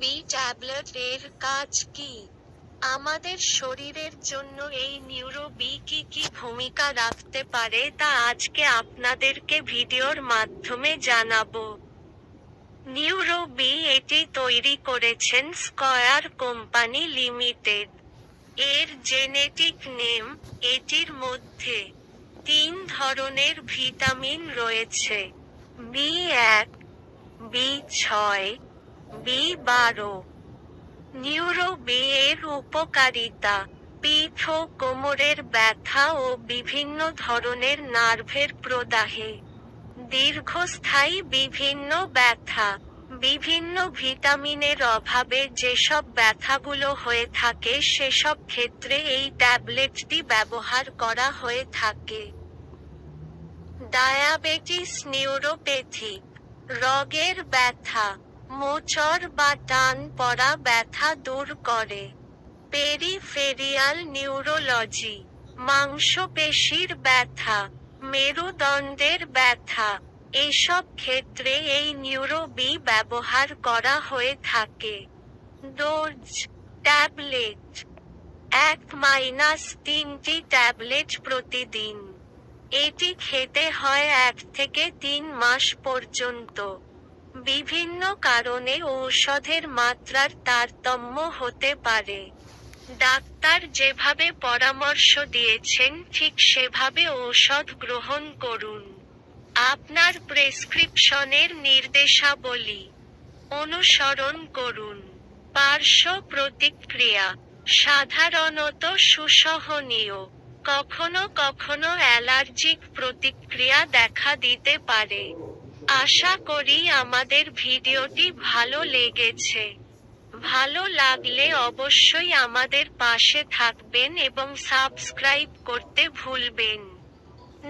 B tablet এর কাজ কি? আমাদের শরীরের জন্য এই নিউরো বি কি কি ভূমিকা রাখতে পারে তা আজকে আপনাদেরকে ভিডিওর মাধ্যমে জানাব। নিউরো বি এটি তৈরি করেছেন স্কয়ার কোম্পানি লিমিটেড। এর জেনেটিক নেম এটির মধ্যে তিন ধরনের ভিটামিন রয়েছে। বি এক বি ছয় বি বারো নিউরো বি উপকারিতা, পিঠ ও কোমরের ব্যথা ও বিভিন্ন ধরনের নার্ভের প্রদাহে। দীর্ঘস্থায়ী বিভিন্ন ব্যথা, বিভিন্ন ভিটামিনের অভাবে যেসব ব্যথাগুলো হয়ে থাকে, সেসব ক্ষেত্রে এই ট্যাবলেটটি ব্যবহার করা হয়ে থাকে। ডায়াবেটিস নিউরোপ্যাথিক রগের ব্যথা মোচড় বা টান পড়া ব্যথা দূর করে। পেরিফেরিয়াল নিউরোলজি, মাংসপেশির ব্যথা, মেরুদণ্ডের ব্যথা, এসব ক্ষেত্রে এই নিউরোবি ব্যবহার করা হয়ে থাকে। ডোজ, ট্যাবলেট, এক মাইনাস তিনটি ট্যাবলেট প্রতিদিন। এটি খেতে হয় এক থেকে তিন মাস পর্যন্ত। বিভিন্ন কারণে ঔষধের মাত্রার তারতম্য হতে পারে। ডাক্তার যেভাবে পরামর্শ দিয়েছেন, ঠিক সেভাবে ঔষধ গ্রহণ করুন। আপনার প্রেসক্রিপশনের নির্দেশাবলী অনুসরণ করুন। পার্শ্ব প্রতিক্রিয়া সাধারণত সুসহনীয়, কখনো কখনো অ্যালার্জিক প্রতিক্রিয়া দেখা দিতে পারে। আশা করি আমাদের ভিডিওটি ভালো লেগেছে। ভালো লাগলে অবশ্যই আমাদের পাশে থাকবেন এবং সাবস্ক্রাইব করতে ভুলবেন।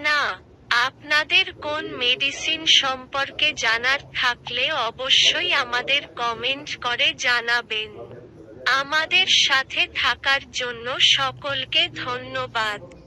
না, আপনাদের কোন মেডিসিন সম্পর্কে জানার থাকলে অবশ্যই আমাদের কমেন্ট করে জানাবেন। আমাদের সাথে থাকার জন্য সকলকে ধন্যবাদ।